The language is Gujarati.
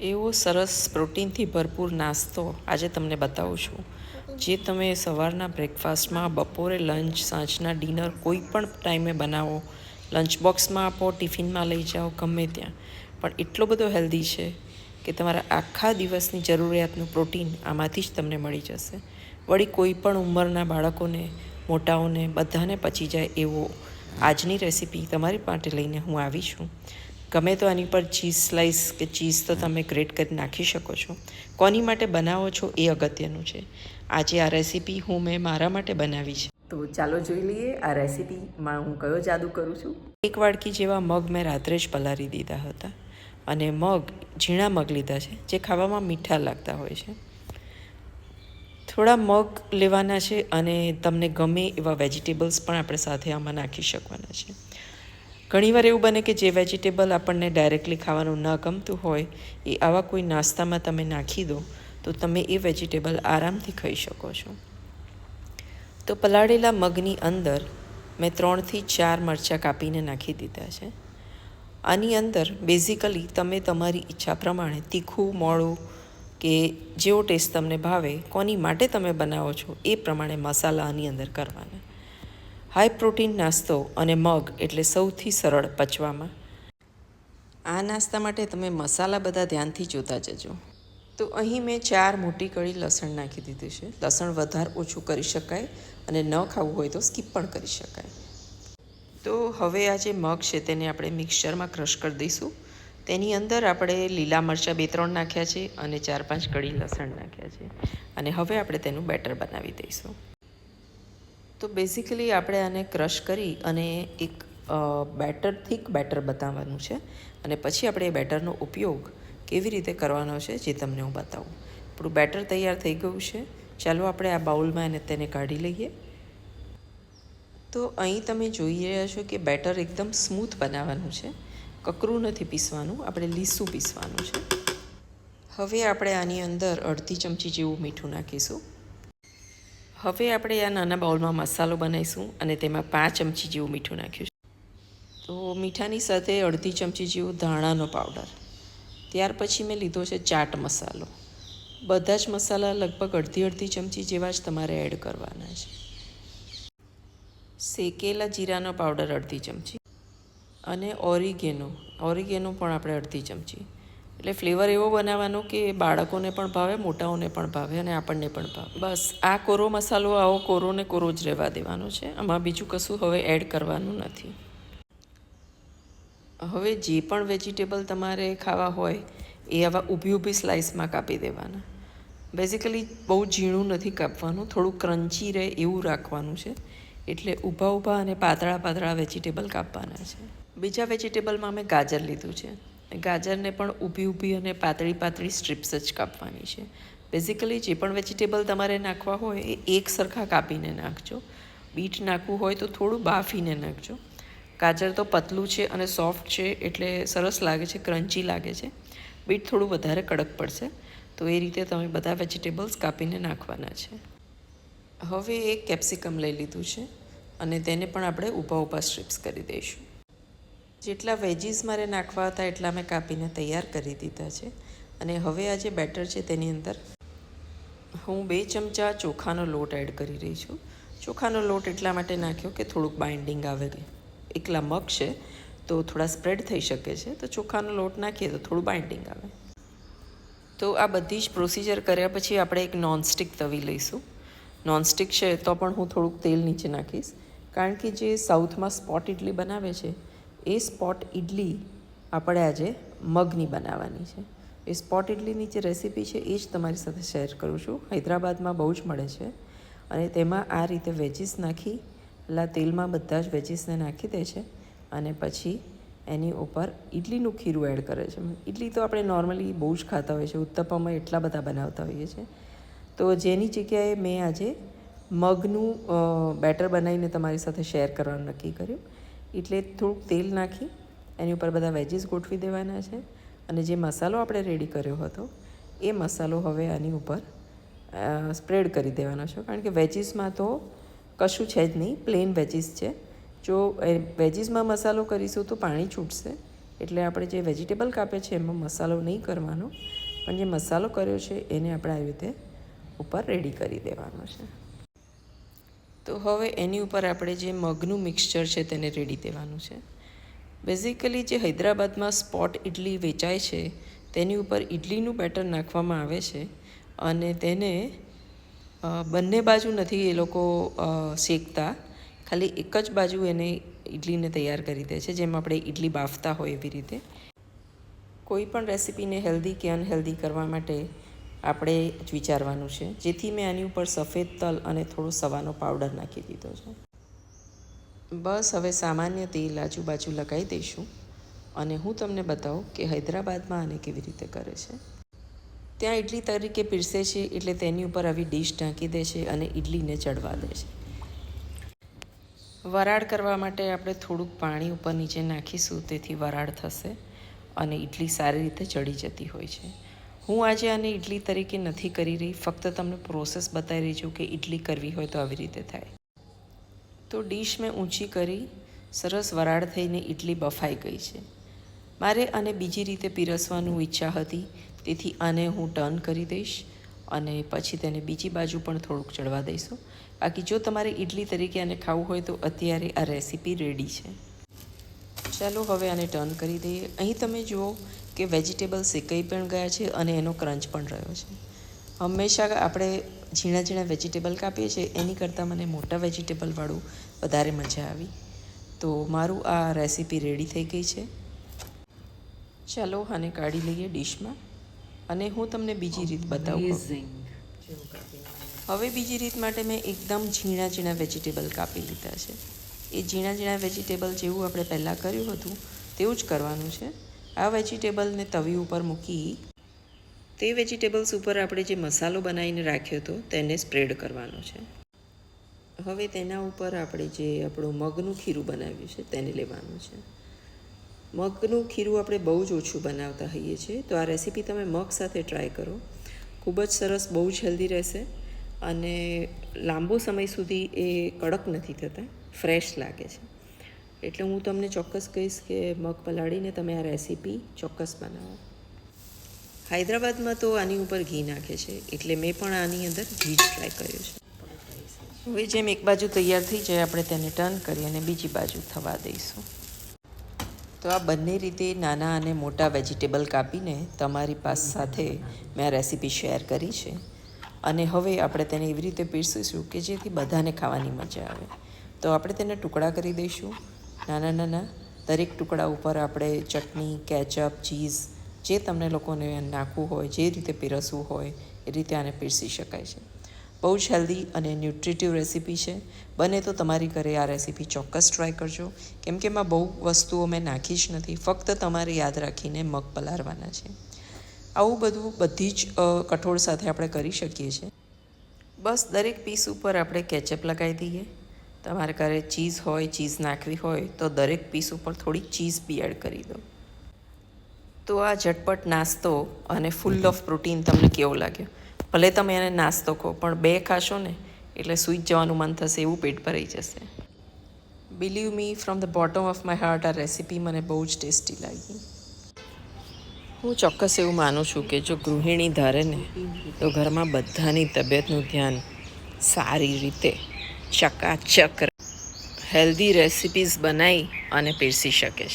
એવો સરસ પ્રોટીનથી ભરપૂર નાસ્તો આજે તમને બતાવું છું. જે તમે સવારના બ્રેકફાસ્ટમાં, બપોરે લંચ, સાંજના ડિનર કોઈ પણ ટાઈમે બનાવો, લંચ બોક્સમાં આપો, ટિફિનમાં લઈ જાઓ, ગમે ત્યાં. પણ એટલો બધો હેલ્ધી છે કે તમારા આખા દિવસની જરૂરિયાતનું પ્રોટીન આમાંથી જ તમને મળી જશે. વળી કોઈ પણ ઉંમરના બાળકોને, મોટાઓને બધાને પચી જાય એવો આજની રેસીપી તમારી માટે લઈને હું આવી છું. ગમે તો આની પર ચીઝ સ્લાઈસ કે ચીઝ તો તમે ગ્રેટ કરી નાખી શકો છો. કોની માટે બનાવો છો એ અગત્યનું છે. આજે આ રેસીપી હું મેં મારા માટે બનાવી છે. તો ચાલો જોઈ લઈએ આ રેસીપીમાં હું કયો જાદુ કરું છું. એક વાડકી જેવા મગ મેં રાત્રે જ પલારી દીધા હતા. અને મગ ઝીણા મગ લીધા છે જે ખાવામાં મીઠા લાગતા હોય છે. થોડા મગ લેવાના છે અને તમને ગમે એવા વેજીટેબલ્સ પણ આપણે સાથે આમાં નાખી શકવાના છે. ઘણીવાર એવું બને કે જે વેજીટેબલ આપણને ડાયરેક્ટલી ખાવાનું ન ગમતું હોય, એ આવા કોઈ નાસ્તામાં તમે નાખી દો, તો તમે એ વેજીટેબલ આરામથી ખાઈ શકો છો. તો પલાળેલા મગની અંદર મેં ત્રણથી ચાર મરચાં કાપીને નાખી દીધા છે. આની અંદર બેઝિકલી તમે તમારી ઈચ્છા પ્રમાણે તીખું, મોળું કે જેવો ટેસ્ટ તમને ભાવે, કોની માટે તમે બનાવો છો, એ પ્રમાણે મસાલા આની અંદર કરવાના. હાઈ પ્રોટીન નાસ્તો અને મગ એટલે સૌથી સરળ પચવામાં. આ નાસ્તા માટે તમે મસાલા બધા ધ્યાનથી જોતા જજો. તો અહીં મેં ચાર મોટી કળી લસણ નાખી દીધું છે. લસણ વધારે ઓછું કરી શકાય અને ન ખાવું હોય તો સ્કીપ પણ કરી શકાય. તો હવે આ જે મગ છે તેને આપણે મિક્સરમાં ક્રશ કરી દઈશું. તેની અંદર આપણે લીલા મરચાં બે ત્રણ નાખ્યા છે અને ચાર પાંચ કળી લસણ નાખ્યા છે. અને હવે આપણે તેનું બેટર બનાવી દઈશું. તો બેઝિકલી આપણે આને ક્રશ કરી અને એક બેટર થીક બેટર બતાવવાનું છે. અને પછી આપણે એ બેટરનો ઉપયોગ કેવી રીતે કરવાનો છે જે તમને હું બતાવું. આપણું બેટર તૈયાર થઈ ગયું છે. ચાલો આપણે આ બાઉલમાં એને તેને કાઢી લઈએ. તો અહીં તમે જોઈ રહ્યા છો કે બેટર એકદમ સ્મૂથ બનાવવાનું છે. કકરું નથી પીસવાનું, આપણે લીસું પીસવાનું છે. હવે આપણે આની અંદર અડધી ચમચી જેવું મીઠું નાખીશું. હવે આપણે આ નાના બાઉલમાં મસાલો બનાવીશું અને તેમાં પાંચ ચમચી જેવું મીઠું નાખ્યું છે. તો મીઠાની સાથે અડધી ચમચી જેવું ધાણાનો પાવડર. ત્યાર પછી મેં લીધો છે ચાટ મસાલો. બધા જ મસાલા લગભગ અડધી અડધી ચમચી જેવા જ તમારે એડ કરવાના છે. શેકેલા જીરાનો પાવડર અડધી ચમચી અને ઓરિગેનો. ઓરિગેનો પણ આપણે અડધી ચમચી. એટલે ફ્લેવર એવો બનાવવાનો કે બાળકોને પણ ભાવે, મોટાઓને પણ ભાવે અને આપણને પણ ભાવે. બસ, આ કોરો મસાલો, આવો કોરો ને કોરો જ રહેવા દેવાનો છે. આમાં બીજું કશું હવે એડ કરવાનું નથી. હવે જે પણ વેજીટેબલ તમારે ખાવા હોય, એ આવા ઊભી ઊભી સ્લાઇસમાં કાપી દેવાના. બેઝિકલી બહુ ઝીણું નથી કાપવાનું, થોડું ક્રન્ચી રહે એવું રાખવાનું છે. એટલે ઊભા ઊભા અને પાતળા પાતળા વેજીટેબલ કાપવાના છે. બીજા વેજીટેબલમાં મેં ગાજર લીધું છે. ગાજરને પણ ઊભી ઊભી અને પાતળી પાતળી સ્ટ્રીપ્સ જ કાપવાની છે. બેઝિકલી જે પણ વેજીટેબલ તમારે નાખવા હોય એ એક સરખા કાપીને નાખજો. બીટ નાખવું હોય તો થોડું બાફીને નાખજો. ગાજર તો પતલું છે અને સોફ્ટ છે એટલે સરસ લાગે છે ક્રન્ચી લાગે છે. બીટ થોડું વધારે કડક પડશે. તો એ રીતે તમે બધા વેજીટેબલ્સ કાપીને નાખવાના છે. હવે એક કેપ્સિકમ લઈ લીધું છે અને તેને પણ આપણે ઊભા ઊભા સ્ટ્રીપ્સ કરી દઈશું. જેટલા વેજીસ મારે નાખવા હતા એટલા મેં કાપીને તૈયાર કરી દીધા છે. અને હવે આ જે બેટર છે તેની અંદર હું બે ચમચા ચોખાનો લોટ એડ કરી રહી છું. ચોખાનો લોટ એટલા માટે નાખ્યો કે થોડુંક બાઇન્ડિંગ આવે એકલા મગ છે તો થોડા સ્પ્રેડ થઈ શકે છે. તો ચોખાનો લોટ નાખીએ તો થોડું બાઇન્ડિંગ આવે. તો આ બધી જ પ્રોસિજર કર્યા પછી આપણે એક નોનસ્ટિક તવી લઈશું. નોનસ્ટિક છે તો પણ હું થોડુંક તેલ નીચે નાખીશ. કારણ કે જે સાઉથમાં સ્પોટ ઇડલી બનાવે છે એ સ્પોટ ઇડલી આપણે આજે મગની બનાવવાની છે. એ સ્પોટ ઇડલીની જે રેસીપી છે, એ જ તમારી સાથે શેર કરું છું. હૈદરાબાદમાં બહુ જ મળે છે અને તેમાં આ રીતે વેજીસ નાખી, પેલા તેલમાં બધા જ વેજીસને નાખી દે છે અને પછી એની ઉપર ઇડલીનું ખીરું એડ કરે છે. ઇડલી તો આપણે નોર્મલી બહુ જ ખાતા હોઈએ છીએ, ઉત્તપમમાં એટલા બધા બનાવતા હોઈએ છીએ. તો જેની જગ્યાએ મેં આજે મગનું બેટર બનાવીને તમારી સાથે શેર કરવાનું નક્કી કર્યું. એટલે થોડુંક તેલ નાખી, એની ઉપર બધા વેજીસ ગોઠવી દેવાના છે. અને જે મસાલો આપણે રેડી કર્યો હતો, એ મસાલો હવે આની ઉપર સ્પ્રેડ કરી દેવાનો છે. કારણ કે વેજીસમાં તો કશું છે જ નહીં પ્લેન વેજીસ છે. જો વેજીસમાં મસાલો કરીશું તો પાણી છૂટશે. એટલે આપણે જે વેજીટેબલ કાપે છે, એમાં મસાલો નહીં કરવાનો. પણ જે મસાલો કર્યો છે, એને આપણે આવી રીતે ઉપર રેડી કરી દેવાનો છે. તો હવે એની ઉપર આપણે જે મગનું મિક્સચર છે તેને રેડી દેવાનું છે. બેઝિકલી જે હૈદરાબાદમાં સ્પોટ ઇડલી વેચાય છે, તેની ઉપર ઇડલીનું બેટર નાખવામાં આવે છે અને તેને બંને બાજુ નથી એ લોકો શેકતા. ખાલી એક જ બાજુ એને ઇડલીને તૈયાર કરી દે છે, જેમ આપણે ઇડલી બાફતા હોય એવી રીતે. કોઈ પણ રેસીપીને હેલ્ધી કે અનહેલ્ધી કરવા માટે આપણે જ વિચારવાનું છે. જેથી મેં આની ઉપર સફેદ તલ અને થોડો સવાનો પાવડર નાખી દીધો છે. બસ હવે સામાન્ય તેલ આજુબાજુ લગાવી દઈશું અને હું તમને બતાવું કે હૈદરાબાદમાં આને કેવી રીતે કરે છે. ત્યાં ઇડલી તરીકે પીરસે છે એટલે તેની ઉપર આવી ડીશ ઢાંકી દે છે અને ઇડલીને ચડવા દે છે. વરાળ કરવા માટે આપણે થોડુંક પાણી ઉપર નીચે નાખીશું, તેથી વરાળ થશે અને ઇડલી સારી રીતે ચડી જતી હોય છે. હું આજે આને ઇડલી તરીકે નથી કરી રહી. ફક્ત તમને પ્રોસેસ બતાવી રહી છું કે ઇડલી કરવી હોય તો આવી રીતે થાય. તો ડીશ મેં ઊંચી કરી, સરસ વરાળ થઈને ઇડલી બફાઈ ગઈ છે. મારે આને બીજી રીતે પીરસવાનું ઈચ્છા હતી, તેથી આને હું ટર્ન કરી દઈશ અને પછી તેને બીજી બાજુ પણ થોડુંક ચડવા દઈશું. બાકી જો તમારે ઇડલી તરીકે આને ખાવું હોય તો અત્યારે આ રેસીપી રેડી છે. ચાલો હવે આને ટર્ન કરી દઈએ. અહીં તમે જુઓ કે વેજીટેબલ શેકાઈ પણ ગયા છે અને એનો ક્રંચ પણ રહ્યો છે. હંમેશા આપણે ઝીણા ઝીણા વેજીટેબલ કાપીએ છીએ એની કરતાં મને મોટા વેજીટેબલવાળું વધારે મજા આવી. તો મારું આ રેસીપી રેડી થઈ ગઈ છે. ચાલો આને કાઢી લઈએ ડીશમાં. અને હું તમને બીજી રીત બતાવું. હવે બીજી રીત માટે મેં એકદમ ઝીણા ઝીણા વેજીટેબલ કાપી લીધા છે. એ ઝીણા ઝીણા વેજીટેબલ જેવું આપણે પહેલાં કર્યું હતું તેવું જ કરવાનું છે. આ વેજીટેબલને તવી ઉપર મૂકી તે વેજીટેબલ્સ ઉપર આપણે જે મસાલો બનાવીને રાખ્યો હતો તેને સ્પ્રેડ કરવાનો છે. હવે તેના ઉપર આપણે જે આપણું મગનું ખીરું બનાવ્યું છે તેને લેવાનું છે. મગનું ખીરું આપણે બહુ જ ઓછું બનાવતા હોઈએ છીએ, તો આ રેસીપી તમે મગ સાથે ટ્રાય કરો. ખૂબ જ સરસ, બહુ જ હેલ્ધી રહેશે અને લાંબો સમય સુધી એ કડક નથી થતા, ફ્રેશ લાગે છે. એટલે હું તમને ચોક્કસ કહીશ કે મગ પલાળીને તમે આ રેસીપી ચોક્કસ બનાવો. હૈદરાબાદમાં તો આની ઉપર ઘી નાખે છે, એટલે મેં પણ આની અંદર ઘી જ ટ્રાય કર્યું છે. હવે જેમ એક બાજુ તૈયાર થઈ જાય, આપણે તેને ટર્ન કરી અને બીજી બાજુ થવા દઈશું. તો આ બંને રીતે નાના અને મોટા વેજીટેબલ કાપીને તમારી પાસ સાથે મેં આ રેસીપી શેર કરી છે. અને હવે આપણે તેને એવી રીતે પીરસીશું કે જેથી બધાને ખાવાની મજા આવે. તો આપણે તેને ટુકડા કરી દઈશું. નાના નાના દરેક ટુકડા ઉપર આપણે ચટણી, કેચઅપ, ચીઝ જે તમને લોકોને નાખવું હોય, જે રીતે પીરસવું હોય, એ રીતે આને પીરસી શકાય છે. બહુ જ હેલ્ધી અને ન્યુટ્રિટિવ રેસીપી છે. બને તો તમારી ઘરે આ રેસીપી ચોક્કસ ટ્રાય કરજો. કેમ કે એમાં બહુ વસ્તુઓ મેં નાખી જ નથી, ફક્ત તમારે યાદ રાખીને મગ પલાળવાના છે. આવું બધું બધી જ કઠોળ સાથે આપણે કરી શકીએ છીએ. બસ દરેક પીસ ઉપર આપણે કેચઅપ લગાવી દઈએ. તમારે ઘરે ચીઝ હોય ચીઝ નાખવી હોય તો દરેક પીસ ઉપર થોડી ચીઝ બી એડ કરી દો. તો આ ઝટપટ નાસ્તો અને ફૂલ ઓફ પ્રોટીન તમને કેવો લાગ્યો? ભલે તમે એને નાસ્તો કહો પણ બે ખાશો ને એટલે સૂઈ જવાનું મન થશે એવું પેટ ભરાઈ જશે. Believe me from the bottom of my heart આ રેસીપી મને બહુ જ ટેસ્ટી લાગી. હું ચોક્કસ એવું માનું છું કે જો ગૃહિણી ધારે ને તો ઘરમાં બધાની તબિયતનું ધ્યાન સારી રીતે ચકાચક હેલ્ધી રેસિપીઝ બનાવી અને પીરસી શકે છે.